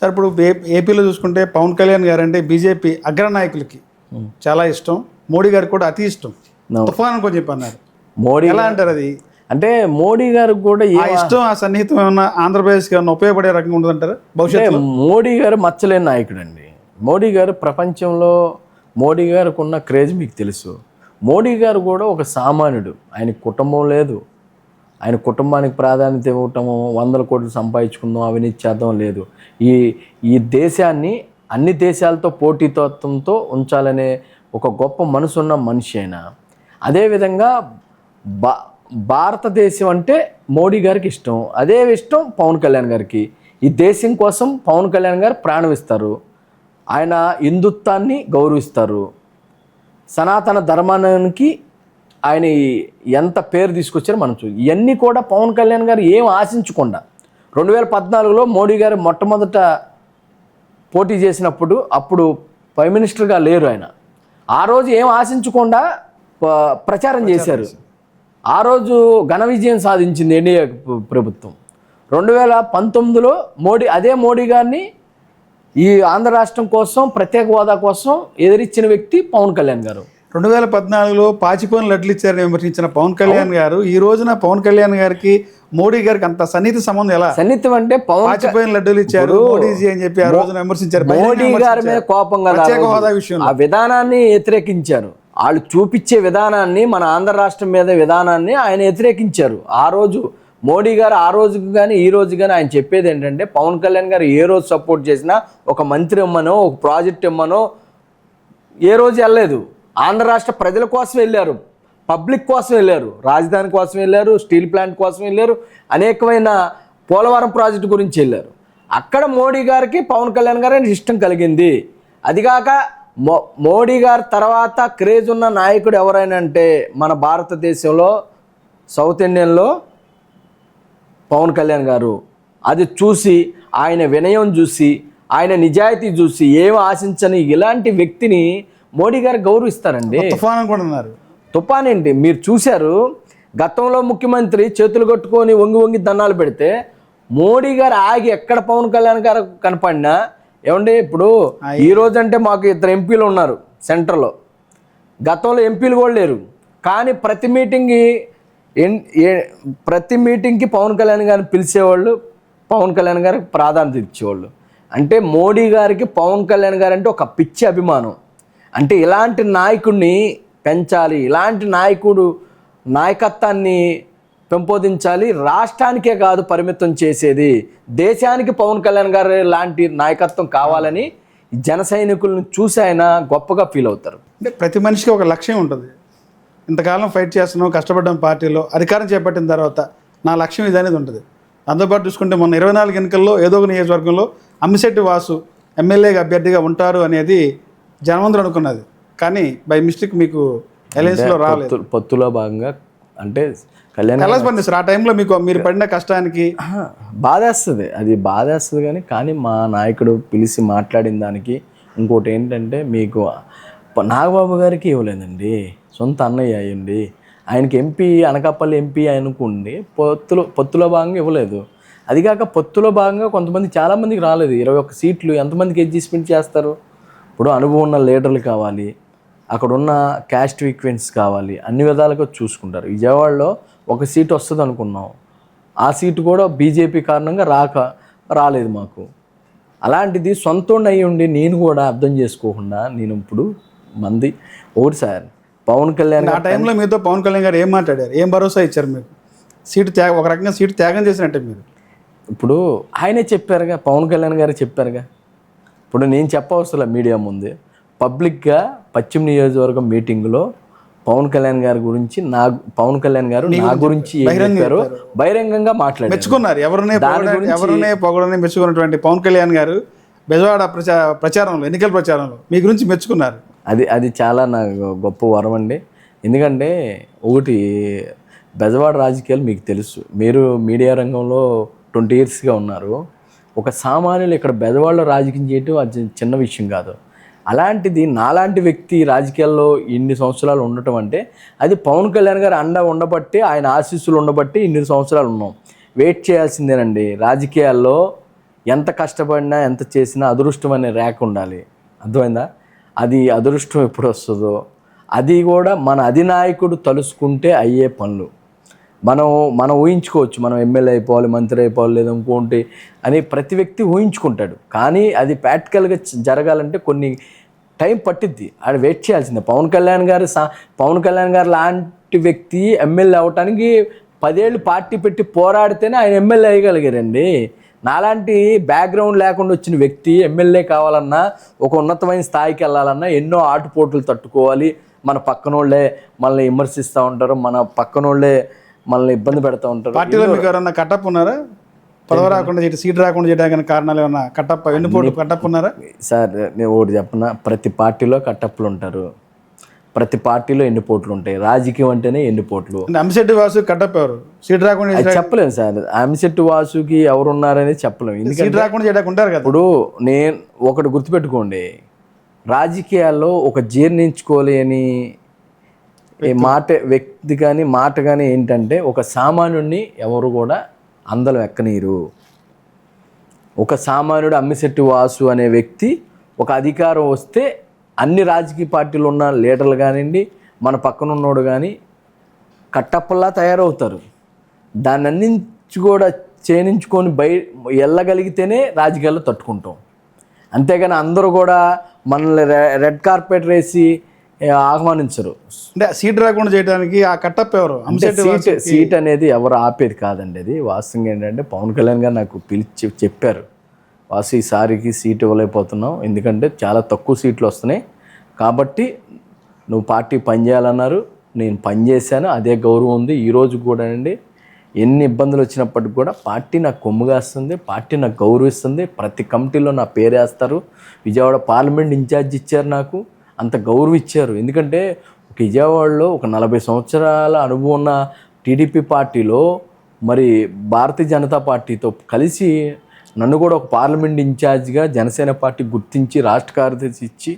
Sir ఇప్పుడు ఏపీలో చూసుకుంటే పవన్ కళ్యాణ్ గారు అంటే బీజేపీ అగ్రనాయకులకి చాలా ఇష్టం. మోడీ గారికి కూడా అతి ఇష్టం. తుఫాన్ అని చెప్పి అన్నారు మోడీ ఎలా అంటారు అది? అంటే మోడీ గారు కూడా ఏ ఆ ఇష్టం ఆ సన్నిహితం ఏమన్నా ఆంధ్రప్రదేశ్కి ఏమన్నా ఉపయోగపడే రకంగా ఉంటుందంటారు? భవిష్యత్తులో? మోడీ గారు మచ్చలేని నాయకుడు అండి మోడీ గారు ప్రపంచంలో మోడీ గారికి ఉన్న క్రేజ్ మీకు తెలుసు. మోడీ గారు కూడా ఒక సామాన్యుడు. ఆయన కుటుంబం లేదు. ఆయన కుటుంబానికి ప్రాధాన్యత ఇవ్వటము వందల కోట్లు సంపాదించుకుందాం అవినీతి చేద్దాం లేదు. ఈ ఈ దేశాన్ని అన్ని దేశాలతో పోటీతత్వంతో ఉంచాలనే ఒక గొప్ప మనసున్న మనిషి అయిన అదేవిధంగా బా భారతదేశం అంటే మోడీ గారికి ఇష్టం. అదే ఇష్టం పవన్ కళ్యాణ్ గారికి. ఈ దేశం కోసం పవన్ కళ్యాణ్ గారు ప్రాణం ఇస్తారు. ఆయన హిందుత్వాన్ని గౌరవిస్తారు. సనాతన ధర్మానికి ఆయన ఎంత పేరు తీసుకొచ్చారో మనం చూ ఇవన్నీ కూడా పవన్ కళ్యాణ్ గారు ఏం ఆశించకుండా రెండు వేల పద్నాలుగులో మోడీ గారు మొట్టమొదట పోటీ చేసినప్పుడు అప్పుడు ప్రైమ్ మినిస్టర్గా లేరు ఆయన. ఆ రోజు ఏం ఆశించకుండా ప్రచారం చేశారు. ఆ రోజు ఘన విజయం సాధించింది ఎన్డీఏ ప్ర- ప్రభుత్వం. రెండు వేల పంతొమ్మిదిలో మోడీ అదే మోడీ గారిని ఈ ఆంధ్ర రాష్ట్రం కోసం ప్రత్యేక హోదా కోసం ఎదిరించిన వ్యక్తి పవన్ కళ్యాణ్ గారు. రెండు వేల పద్నాలుగులో పాచిపోయిన లడ్లు ఇచ్చారని విమర్శించిన పవన్ కళ్యాణ్ గారు ఈ రోజున పవన్ కళ్యాణ్ గారికి మోడీ గారికి అంత సన్నిహిత సంబంధం ఎలా? సన్నిహితం అంటే పాచిపోయిన లడ్డూలు ఇచ్చారు మోడీజీ అని చెప్పి ఆ రోజున విమర్శించారు మోడీ గారి మీద కోపం కదా ఆ ప్రత్యేక రోజు. హోదా విషయంలో. ఆ విధానాన్ని వ్యతిరేకించారు. వాళ్ళు చూపించే విధానాన్ని మన ఆంధ్ర రాష్ట్రం మీద విధానాన్ని ఆయన వ్యతిరేకించారు. ఆ రోజు మోడీ గారు ఆ రోజుకి కానీ ఈ రోజు కానీ ఆయన చెప్పేది ఏంటంటే పవన్ కళ్యాణ్ గారు ఏ రోజు సపోర్ట్ చేసినా ఒక మంత్రి ఇమ్మనో ఒక ప్రాజెక్ట్ ఇమ్మనో ఏ రోజు వెళ్ళలేదు. ఆంధ్ర రాష్ట్ర ప్రజల కోసం వెళ్ళారు పబ్లిక్ కోసం వెళ్ళారు రాజధాని కోసం వెళ్ళారు స్టీల్ ప్లాంట్ కోసం వెళ్ళారు అనేకమైన పోలవరం ప్రాజెక్టు గురించి వెళ్ళారు. అక్కడ మోడీ గారికి పవన్ కళ్యాణ్ గారు ఇష్టం కలిగింది. అదిగాక మో మోడీ గారి తర్వాత క్రేజ్ ఉన్న నాయకుడు ఎవరైనా అంటే మన భారతదేశంలో సౌత్ ఇండియన్లో పవన్ కళ్యాణ్ గారు. అది చూసి ఆయన వినయం చూసి ఆయన నిజాయితీ చూసి ఏం ఆశించని ఇలాంటి వ్యక్తిని మోడీ గారు గౌరవిస్తారండి. తుఫాన్ అన్నారు. తుఫాన్ ఏంటి? మీరు చూశారు గతంలో ముఖ్యమంత్రి చేతులు కట్టుకొని వంగి వంగి దండాలు పెడితే మోడీ గారు ఆగి ఎక్కడ పవన్ కళ్యాణ్ గారు కనపడినా ఏమండి ఇప్పుడు ఈ రోజు అంటే మాకు ఇద్దరు ఎంపీలు ఉన్నారు సెంటర్లో. గతంలో ఎంపీలు కూడా లేరు. కానీ ప్రతి మీటింగ్కి ప్రతి మీటింగ్కి పవన్ కళ్యాణ్ గారిని పిలిచేవాళ్ళు పవన్ కళ్యాణ్ గారికి ప్రాధాన్యత ఇచ్చేవాళ్ళు. అంటే మోడీ గారికి పవన్ కళ్యాణ్ గారు అంటే ఒక పిచ్చి అభిమానం. అంటే ఇలాంటి నాయకుడిని పెంచాలి ఇలాంటి నాయకుడు నాయకత్వాన్ని పెంపొందించాలి రాష్ట్రానికే కాదు పరిమితం చేసేది. దేశానికి పవన్ కళ్యాణ్ గారు లాంటి నాయకత్వం కావాలని జన సైనికులను చూసి ఆయన గొప్పగా ఫీల్ అవుతారు. అంటే ప్రతి మనిషికి ఒక లక్ష్యం ఉంటుంది. ఇంతకాలం ఫైట్ చేస్తున్నాం కష్టపడ్డాం పార్టీలో అధికారం చేపట్టిన తర్వాత నా లక్ష్యం ఇది అనేది ఉంటుంది. అందుబాటు చూసుకుంటే మొన్న ఇరవై నాలుగు ఎన్నికల్లో ఏదో ఒక నియోజకవర్గంలో అమ్మిశెట్టి వాసు ఎమ్మెల్యేగా అభ్యర్థిగా ఉంటారు అనేది జనమందరూ అనుకున్నది. కానీ బై మిస్టేక్ మీకు అలయన్స్లో రాలేదు. పొత్తు- పొత్తులో భాగంగా అంటే కళ్యాణ్ ఎలా స్పందిస్తారు ఆ టైంలో మీకు మీరు పడిన కష్టానికి? బాధేస్తుంది. అది బాధేస్తుంది కానీ కానీ మా నాయకుడు పిలిచి మాట్లాడిన దానికి ఇంకోటి ఏంటంటే మీకు నాగబాబు గారికి ఇవ్వలేదండి. సొంత అన్నయ్య అయ్యండి. ఆయనకి ఎంపీ అనకాపల్లి ఎంపీ అనుకోండి పొత్తులో పొత్తులో భాగంగా ఇవ్వలేదు. అది కాక పొత్తులో భాగంగా కొంతమంది చాలామందికి రాలేదు. ఇరవై ఒక్క సీట్లు ఎంతమందికి అడ్జస్ట్మెంట్ చేస్తారు? ఇప్పుడు అనుభవం ఉన్న లీడర్లు కావాలి అక్కడ ఉన్న క్యాస్ట్ ఈక్వెన్స్ కావాలి అన్ని విధాలుగా చూసుకుంటారు. విజయవాడలో ఒక సీట్ వస్తుంది అనుకున్నాం. ఆ సీటు కూడా బీజేపీ కారణంగా రాక రాలేదు మాకు. అలాంటిది సొంతం అయ్యి ఉండి నేను కూడా అర్థం చేసుకోకుండా నేను ఇప్పుడు మంది ఒకటి సార్ పవన్ కళ్యాణ్ ఆ టైంలో మీతో పవన్ కళ్యాణ్ గారు ఏం మాట్లాడారు? ఏం భరోసా ఇచ్చారు మీకు సీటు త్యాగ ఒక రకంగా సీటు త్యాగం చేసినట్టే మీరు. ఇప్పుడు ఆయనే చెప్పారుగా పవన్ కళ్యాణ్ గారు చెప్పారుగా. ఇప్పుడు నేను చెప్పవసరం మీడియా ముందే. పబ్లిక్గా పశ్చిమ నియోజకవర్గం మీటింగ్లో పవన్ కళ్యాణ్ గారి గురించి నా పవన్ కళ్యాణ్ గారు నా గురించి చెప్పారో బహిరంగంగా మాట్లాడారు. మెచ్చుకున్నారు. ఎవరినే ఎవరినే పొగడని మెచ్చుకున్నటువంటి పవన్ కళ్యాణ్ గారు బెజవాడ ప్రచా ప్రచారంలో ఎన్నికల ప్రచారంలో మీ గురించి మెచ్చుకున్నారు. అది అది చాలా నాకు గొప్ప వరం అండి. ఎందుకంటే ఒకటి బెజవాడ రాజకీయాలు మీకు తెలుసు. మీరు మీడియా రంగంలో ట్వంటీ ఇయర్స్గా ఉన్నారు. ఒక సామాన్యులు ఇక్కడ బెదవాళ్ళు రాజకీయం చేయటం అది చిన్న విషయం కాదు. అలాంటిది నాలాంటి వ్యక్తి రాజకీయాల్లో ఇన్ని సంవత్సరాలు ఉండటం అంటే అది పవన్ కళ్యాణ్ గారు అండ ఉండబట్టి ఆయన ఆశీస్సులు ఉండబట్టి ఇన్ని సంవత్సరాలు ఉన్నాం. వెయిట్ చేయాల్సిందేనండి. రాజకీయాల్లో ఎంత కష్టపడినా ఎంత చేసినా అదృష్టం అనే ర్యాక్ ఉండాలి. అర్థమైందా? అది అదృష్టం ఎప్పుడు వస్తుందో. అది కూడా మన అధినాయకుడు తలుసుకుంటే అయ్యే పనులు. మనం మనం ఊహించుకోవచ్చు. మనం ఎమ్మెల్యే అయిపోవాలి మంత్రి అయిపోవాలి లేదా ఇంకోటి అని ప్రతి వ్యక్తి ఊహించుకుంటాడు. కానీ అది ప్రాక్టికల్గా జరగాలంటే కొన్ని టైం పట్టిద్ది. అది వెయిట్ చేయాల్సిందే. పవన్ కళ్యాణ్ గారు సా పవన్ కళ్యాణ్ గారు లాంటి వ్యక్తి ఎమ్మెల్యే అవ్వటానికి పదేళ్ళు పార్టీ పెట్టి పోరాడితేనే ఆయన ఎమ్మెల్యే అయ్యగలిగారండి. నాలాంటి బ్యాక్గ్రౌండ్ లేకుండా వచ్చిన వ్యక్తి ఎమ్మెల్యే కావాలన్నా ఒక ఉన్నతమైన స్థాయికి వెళ్ళాలన్నా ఎన్నో ఆటుపోట్లు తట్టుకోవాలి. మన పక్కనోళ్ళే మనల్ని విమర్శిస్తూ ఉంటారు. మన పక్కనోళ్ళే మనల్ని ఇబ్బంది పెడతా ఉంటారు. పార్టీలో మీకు ఎవరన్నా కట్టప్ ఉన్నారా? పదవి రాకుండా చేయడం సీట్ రాకుండా చేయడానికి కారణాలు ఏమన్నా కట్టప్ ఎన్నిపోటు కట్టప్ ఉన్నారా? సార్ నేను ఒకటి చెప్పనా? ప్రతి పార్టీలో కట్టప్పులు ఉంటారు. ప్రతి పార్టీలో ఎన్ని పోట్లు ఉంటాయి. రాజకీయం అంటేనే ఎన్ని పోట్లు అంశెట్టి వాసు కట్టప్ ఎవరు? సీట్ రాకుండా చెప్పలేము సార్. అంశెట్టి వాసుకి ఎవరున్నారని చెప్పలేము ఎందుకంటే సీట్ రాకుండా చేయడానికి ఉంటారు కదా. ఇప్పుడు నేను ఒకటి గుర్తుపెట్టుకోండి. రాజకీయాల్లో ఒక జీర్ణించుకోలేని ఈ మాట వ్యక్తి కానీ మాట కానీ ఏంటంటే ఒక సామాన్యుడిని ఎవరు కూడా అందలం ఎక్కనీరు. ఒక సామాన్యుడు అమ్మిశెట్టి వాసు అనే వ్యక్తి ఒక అధికారం వస్తే అన్ని రాజకీయ పార్టీలు ఉన్న లీడర్లు కానివ్వండి మన పక్కన ఉన్నోడు కానీ కట్టప్పల్లా తయారవుతారు. దాన్ని అన్నించి కూడా చేయించుకొని బయ వెళ్ళగలిగితేనే రాజకీయాల్లో తట్టుకుంటాం. అంతేగాని అందరూ కూడా మనల్ని రె- రెడ్ కార్పెట్ వేసి ఆహ్వానించరు. అంటే సీట్ రాకుండా చేయడానికి ఆ కట్టప్ ఎవరు? సీట్ సీట్ అనేది ఎవరు ఆపేది కాదండి అది వాస్తవంగా ఏంటంటే పవన్ కళ్యాణ్ గారు నాకు పిలిచి చెప్పారు. వాసు ఈసారికి సీట్ ఇవ్వలేకపోతున్నాం ఎందుకంటే చాలా తక్కువ సీట్లు వస్తున్నాయి. కాబట్టి నువ్వు పార్టీ పనిచేయాలన్నారు నేను పనిచేశాను అదే గౌరవం ఉంది. ఈ రోజు కూడా అండి ఎన్ని ఇబ్బందులు వచ్చినప్పటికి కూడా పార్టీ నాకు కొమ్ముగాస్తుంది పార్టీ నాకు గౌరవిస్తుంది. ప్రతి కమిటీలో నా పేరు వేస్తారు. విజయవాడ పార్లమెంట్ ఇన్ఛార్జ్ ఇచ్చారు నాకు. అంత గౌరవిచ్చారు. ఎందుకంటే ఒక విజయవాడలో ఒక నలభై సంవత్సరాల అనుభవం ఉన్న టీడీపీ పార్టీలో మరి భారతీయ జనతా పార్టీతో కలిసి నన్ను కూడా ఒక పార్లమెంట్ ఇన్ఛార్జ్గా జనసేన పార్టీ గుర్తించి రాష్ట్ర కార్యదర్శి ఇచ్చి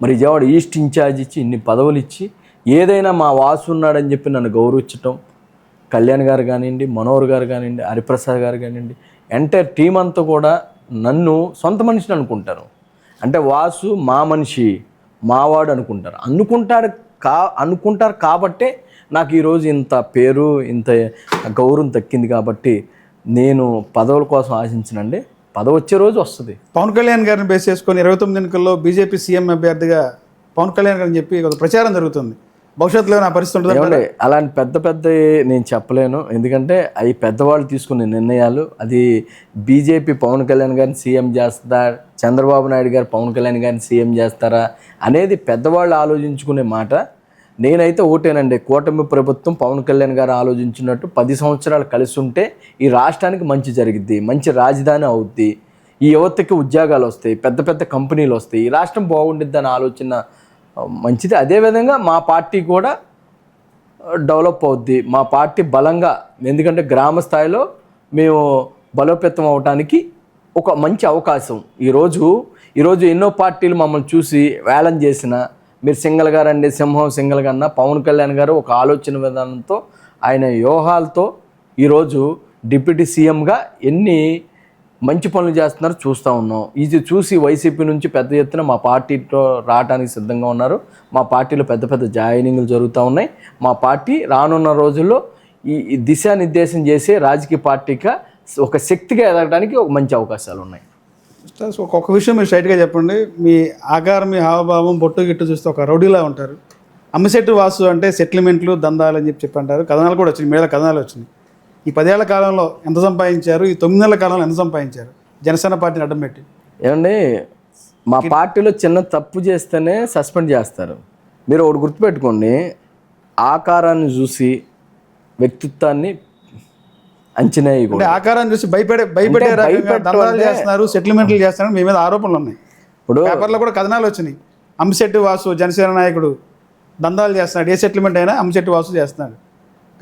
మరి విజయవాడ ఈస్ట్ ఇన్ఛార్జ్ ఇచ్చి ఇన్ని పదవులు ఇచ్చి ఏదైనా మా వాసు ఉన్నాడని చెప్పి నన్ను గౌరవించటం కళ్యాణ్ గారు కానివ్వండి మనోహర్ గారు కానివ్వండి హరిప్రసాద్ గారు కానివ్వండి ఎంటైర్ టీం అంతా కూడా నన్ను సొంత మనిషిని అనుకుంటారు. అంటే వాసు మా మనిషి మావాడు అనుకుంటారు. అనుకుంటాడు కా అనుకుంటారు కాబట్టే నాకు ఈరోజు ఇంత పేరు ఇంత గౌరవం తక్కింది కాబట్టి నేను పదవుల కోసం ఆశించనండి. పదవి వచ్చే రోజు వస్తుంది. పవన్ కళ్యాణ్ గారిని బేస్ చేసుకొని ఇరవై తొమ్మిది ఎన్నికల్లో బీజేపీ సీఎం అభ్యర్థిగా పవన్ కళ్యాణ్ గారిని చెప్పి ఒక ప్రచారం జరుగుతుంది. భవిష్యత్తులో నా పరిస్థితి ఉంటుంది అలాంటి పెద్ద పెద్ద నేను చెప్పలేను. ఎందుకంటే అవి పెద్దవాళ్ళు తీసుకునే నిర్ణయాలు అది బీజేపీ పవన్ కళ్యాణ్ గారిని సీఎం చేస్తా చంద్రబాబు నాయుడు గారు పవన్ కళ్యాణ్ గారిని సీఎం చేస్తారా అనేది పెద్దవాళ్ళు ఆలోచించుకునే మాట. నేనైతే ఓటేనండి. కూటమి ప్రభుత్వం పవన్ కళ్యాణ్ గారు ఆలోచించినట్టు పది సంవత్సరాలు కలిసి ఉంటే ఈ రాష్ట్రానికి మంచి జరిగిద్ది మంచి రాజధాని అవుద్ది. ఈ యువతకి ఉద్యోగాలు వస్తాయి పెద్ద పెద్ద కంపెనీలు వస్తాయి. ఈ రాష్ట్రం బాగుండిద్ది అని ఆలోచన మంచిది. అదేవిధంగా మా పార్టీ కూడా డెవలప్ అవుద్ది. మా పార్టీ బలంగా ఎందుకంటే గ్రామ స్థాయిలో మేము బలోపేతం అవడానికి ఒక మంచి అవకాశం. ఈరోజు ఈరోజు ఎన్నో పార్టీలు మమ్మల్ని చూసి వేలం చేసిన మీరు సింగల్ గారు అండి సింహం సింగల్ కన్నా పవన్ కళ్యాణ్ గారు ఒక ఆలోచన విధానంతో ఆయన వ్యూహాలతో ఈరోజు డిప్యూటీ సీఎంగా ఎన్ని మంచి పనులు చేస్తున్నారు చూస్తూ ఉన్నాం. ఇది చూసి వైసీపీ నుంచి పెద్ద ఎత్తున మా పార్టీతో రావడానికి సిద్ధంగా ఉన్నారు. మా పార్టీలో పెద్ద పెద్ద జాయినింగ్లు జరుగుతూ ఉన్నాయి. మా పార్టీ రానున్న రోజుల్లో ఈ దిశానిర్దేశం చేసే రాజకీయ పార్టీగా ఒక శక్తిగా ఎదగడానికి ఒక మంచి అవకాశాలు ఉన్నాయి. ఒక్కొక్క విషయం మీరు స్ట్రైట్గా చెప్పండి. మీ ఆకారం మీ హావభావం బొట్టు గిట్టు చూస్తే ఒక రౌడీలా ఉంటారు. అమ్మశెట్టు వాసు అంటే సెటిల్మెంట్లు దందాలు అని చెప్పి చెప్పంటారు కథనాలు కూడా వచ్చినాయి. మీద కథనాలు వచ్చినాయి. ఈ పదేళ్ళ కాలంలో ఎంత సంపాదించారు? ఈ తొమ్మిదేళ్ళ కాలంలో ఎంత సంపాదించారు? జనసేన పార్టీని అడ్డం పెట్టి. ఏమండి మా పార్టీలో చిన్న తప్పు చేస్తేనే సస్పెండ్ చేస్తారు. మీరు ఒకటి గుర్తుపెట్టుకోండి ఆకారాన్ని చూసి వ్యక్తిత్వాన్ని అంచనా వేయకూడదు. ఆకారాన్ని చూసి భయపడే అంటే- చేస్తున్నారు సెటిల్మెంట్లు చేస్తున్నారు మీ మీద ఆరోపణలు ఉన్నాయి. ఇప్పుడు పేపర్లో కూడా కథనాలు వచ్చినాయి. అంశెట్టి వాసు జనసేన నాయకుడు దందాలు చేస్తున్నాడు. ఏ సెటిల్మెంట్ అయినా అంశెట్టి వాసు చేస్తున్నాడు.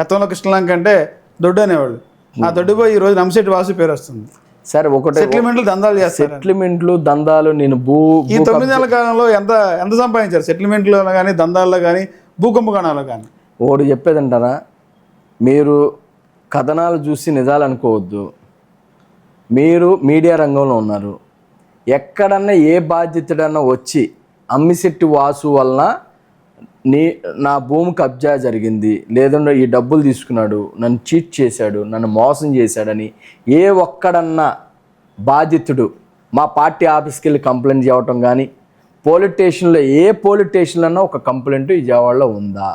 గతంలో కృష్ణలంక అంటే దొడ్డు అనేవాళ్ళు ఆ దొడ్డు పోయి ఈ రోజు అంశెట్టి వాసు పేరు వస్తుంది. సరే ఒకటే సెటిల్మెంట్లు దందాలు చేస్తారు సెటిల్మెంట్లు దందాలు నేను భూ ఈ తొమ్మిది నెలల కాలంలో ఎంత ఎంత సంపాదించారు? సెటిల్మెంట్లో కానీ దందాల్లో కానీ భూ కుంభకోణాల్లో కానీ ఒకటి చెప్పేదంటారా మీరు కథనాలు చూసి నిజాలు అనుకోవద్దు. మీరు మీడియా రంగంలో ఉన్నారు. ఎక్కడన్నా ఏ బాధ్యతడన్నా వచ్చి అమ్మిశెట్టి వాసు వలన నీ నా భూమి కబ్జా జరిగింది లేదంటే ఈ డబ్బులు తీసుకున్నాడు నన్ను చీట్ చేశాడు నన్ను మోసం చేశాడని ఏ ఒక్కడన్నా బాధితుడు మా పార్టీ ఆఫీస్కి వెళ్ళి కంప్లైంట్ చేయటం కానీ పోలీస్ స్టేషన్లో ఏ పోలీస్ స్టేషన్లో ఒక కంప్లైంట్ విజయవాడలో ఉందా?